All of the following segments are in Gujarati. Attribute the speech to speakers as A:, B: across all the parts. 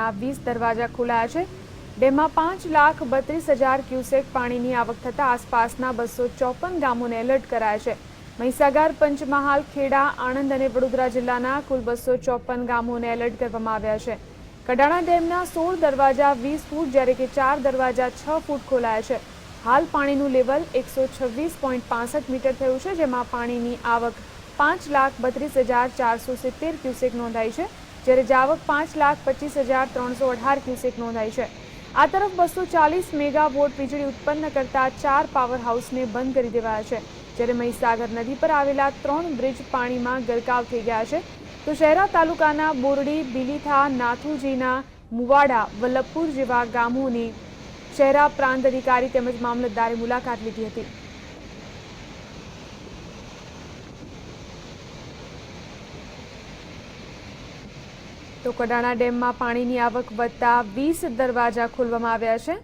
A: ડેમના વીસ દરવાજા ખોલાયા છે. ડેમમાં પાંચ લાખ બત્રીસ હજાર ક્યુસેક પાણીની આવક થતાં આસપાસના બસો ચોપન ગામોને એલર્ટ કરાયા છે. મહીસાગર, પંચમહાલ, ખેડા, આણંદ અને વડોદરા જિલ્લાના કુલ બસો ચોપન ગામોને એલર્ટ કરવામાં આવ્યા છે. કડાણા ડેમના સોળ દરવાજા વીસ ફૂટ જ્યારે કે ચાર દરવાજા છ ફૂટ ખોલાયા છે. હાલ પાણીનું લેવલ એકસો છવ્વીસ પોઈન્ટ પાસઠ મીટર થયું છે, જેમાં પાણીની આવક પાંચ લાખ બત્રીસ હજાર ચારસો સિત્તેર ક્યુસેક નોંધાઈ છે. જ્યારે જાવક પાંચ લાખ પચીસ હજાર ત્રણસો અઢાર ક્યુસેક નોંધાઈ છે. આ તરફ બસો ચાલીસ મેગાવોટ વીજળી ઉત્પન્ન કરતા ચાર પાવર હાઉસને બંધ કરી દેવાયા છે. જ્યારે મહીસાગર નદી પર આવેલા ત્રણ બ્રિજ પાણીમાં ગરકાવ થઈ ગયા છે, તો શહેરા તાલુકાના બોરડી, બિલીથા, નાથુજીના, મુવાડા, વલ્લભપુર જેવા ગામોની શહેરા પ્રાંત અધિકારી તેમજ મામલતદારે મુલાકાત લીધી હતી. તો કડાણા ડેમમાં પાણીની આવક વધતા વીસ દરવાજા ખોલવામાં આવ્યા છે.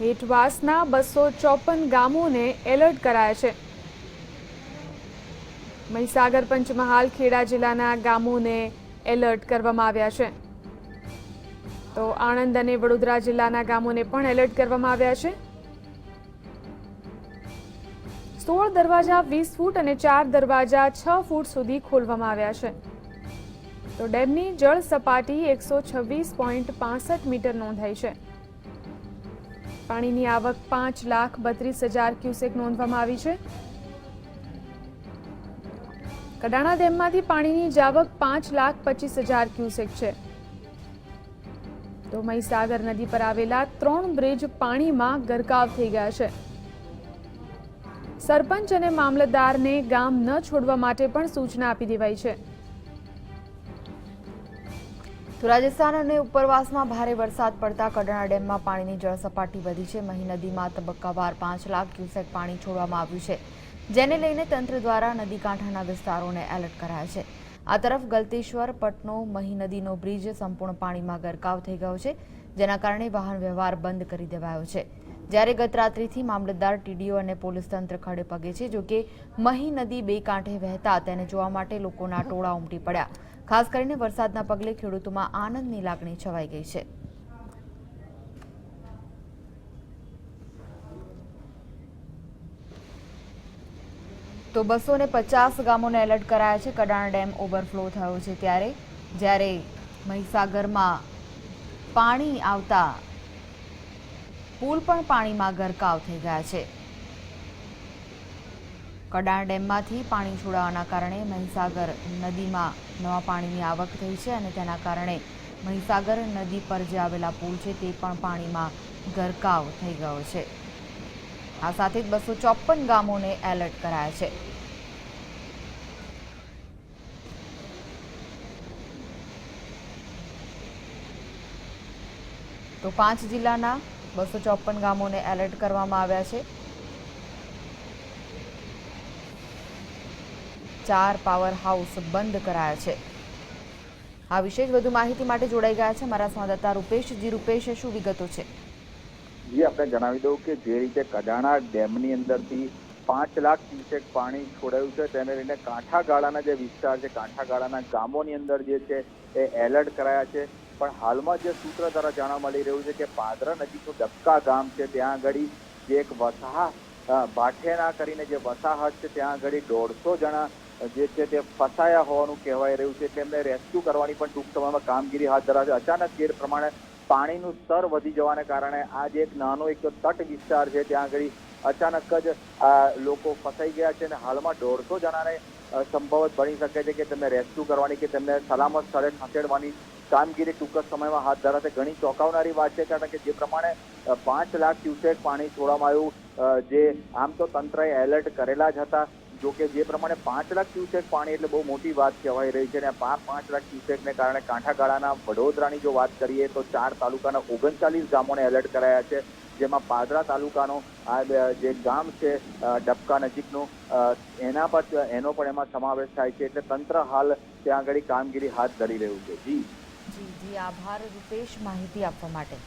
A: હેઠવાસના બસો ચોપન ગામોને એલર્ટ કરાયા છે. મહીસાગર પંચમહાલ, ખેડા જિલ્લાના ગામોને એલર્ટ કરવામાં આવ્યા છે. તો આણંદ અને વડોદરા જિલ્લાના ગામોને પણ એલર્ટ કરવામાં આવ્યા છે. સોળ દરવાજા વીસ ફૂટ અને ચાર દરવાજા છ ફૂટ સુધી ખોલવામાં આવ્યા છે. તો ડેમની જળ સપાટી એકસો છવ્વીસ પોઈન્ટ પાસઠ મીટર નોંધાઈ છે. પાણીની આવક પાંચ લાખ બત્રીસ હજાર ક્યુસેક નોંધવામાં આવી છે. કડાણા ડેમમાંથી પાણીની જાવક પાંચ લાખ પચીસ હજાર ક્યુસેક છે. તો મહીસાગર નદી પર આવેલા ત્રણ બ્રિજ પાણીમાં ગરકાવ થઈ ગયા છે. સરપંચ અને મામલતદારને ગામ ન છોડવા માટે પણ સૂચના આપી દેવાઈ છે.
B: તો રાજસ્થાન અને ઉપરવાસમાં ભારે વરસાદ પડતા કડાણા ડેમમાં પાણીની જળસપાટી વધી છે. મહી નદીમાં તબક્કાવાર પાંચ લાખ ક્યુસેક પાણી છોડવામાં આવ્યું છે, જેને લઈને તંત્ર દ્વારા નદી કાંઠાના વિસ્તારોને એલર્ટ કરાયા છે. આ તરફ ગલતેશ્વર, પટનો, મહી નદીનો બ્રિજ સંપૂર્ણ પાણીમાં ગરકાવ થઈ ગયો છે, જેના કારણે વાહન વ્યવહાર બંધ કરી દેવાયો છે. જ્યારે ગત રાત્રિથી મામલતદાર ટીડીઓ અને પોલીસ તંત્ર ખડે પગે છે, જોકે મહી નદી બે કાંઠે વહેતા તેને જોવા માટે લોકોના ટોળા ઉમટી પડ્યા. ખાસ કરીને વરસાદના પગલે ખેડૂતોમાં આનંદની લાગણી છવાઈ ગઈ છે. તો બસો ને પચાસ ગામોને એલર્ટ કરાયા છે, કડાણા ડેમ ઓવરફ્લો થયો છે ત્યારે. જ્યારે મહીસાગરમાં પાણી આવતા પુલ પણ પાણીમાં ગરકાવ થઈ ગયા છે. કડાણ ડેમમાંથી પાણી છોડાવાના કારણે મહીસાગર નદીમાં નવા પાણીની આવક થઈ છે અને તેના કારણે મહીસાગર નદી પર જે આવેલા પુલ છે તે પણ પાણીમાં ગરકાવ થઈ ગયો છે. આ સાથે જ બસો ચોપન ગામોને એલર્ટ કરાયા છે. તો પાંચ જિલ્લાના બસો ચોપન ગામોને એલર્ટ કરવામાં આવ્યા છે. ચાર પાવર હાઉસ બંધ કરાયા છે. આ વિશે જ વધુ માહિતી માટે જોડાઈ ગયા છે મારા સંવાદદાતા રૂપેશજી રૂપેશ, શું વિગતો છે?
C: જી, આપણે જણાવી દઉં કે જે રીતે કડાણા ડેમની અંદરથી પાંચ લાખ ક્યુસેક પાણી છોડાયું છે, તેને લઈને કાંઠાગાળાના જે વિસ્તાર છે, કાંઠાગાળાના ગામોની અંદર જે છે એ એલર્ટ કરાયા છે. પણ હાલમાં જે સૂત્ર દ્વારા જાણવા મળી રહ્યું છે કે પાદરા નજીકનું ડબકા ગામ છે, ત્યાં આગળ જે એક વસાહ ભાઠેના કરીને જે વસાહત છે, ત્યાં આગળ દોઢસો જણા જે છે તે ફસાયા હોવાનું કહેવાય રહ્યું છે. એટલે એમને રેસ્ક્યુ કરવાની પણ ટૂંક સમયમાં કામગીરી હાથ ધરાશે. અચાનક ગેર પ્રમાણે પાણીનું સ્તર વધી જવાને કારણે આ જે એક નાનો એક તટ વિસ્તાર છે, ત્યાં આગળ અચાનક જ આ લોકો ફસાઈ ગયા છે અને હાલમાં દોઢસો જણાને સંભવત બની શકે છે કે તેમને રેસ્ક્યુ કરવાની કે તેમને સલામત સ્થળે ખસેડવાની કામગીરી ટૂંક સમયમાં હાથ ધરાશે. ઘણી ચોંકાવનારી વાત છે, કારણ કે જે પ્રમાણે પાંચ લાખ ક્યુસેક પાણી છોડવામાં આવ્યું જે આમ તો તંત્રએ એલર્ટ કરેલા જ હતા, જો કે જે પ્રમાણે પાંચ લાખ ક્યુસેક પાણી, એટલે બહુ મોટી વાત કહેવાય રહી છે. અને આ પાંચ લાખ ક્યુસેકને કારણે કાંઠાગાળાના વડોદરાની જો વાત કરીએ, તો ચાર તાલુકાના ઓગણચાલીસ ગામોને એલર્ટ કરાયા છે, જેમાં પાદરા તાલુકાનો, આ જે ગામ છે ડબકા નજીકનું એના પર, એનો પણ એમાં સમાવેશ થાય છે. એટલે તંત્ર હાલ ત્યાં આગળ કામગીરી હાથ ધરી રહ્યું છે. જી.
B: જી જી આભાર રૂપેશ માહિતી આપવા માટે.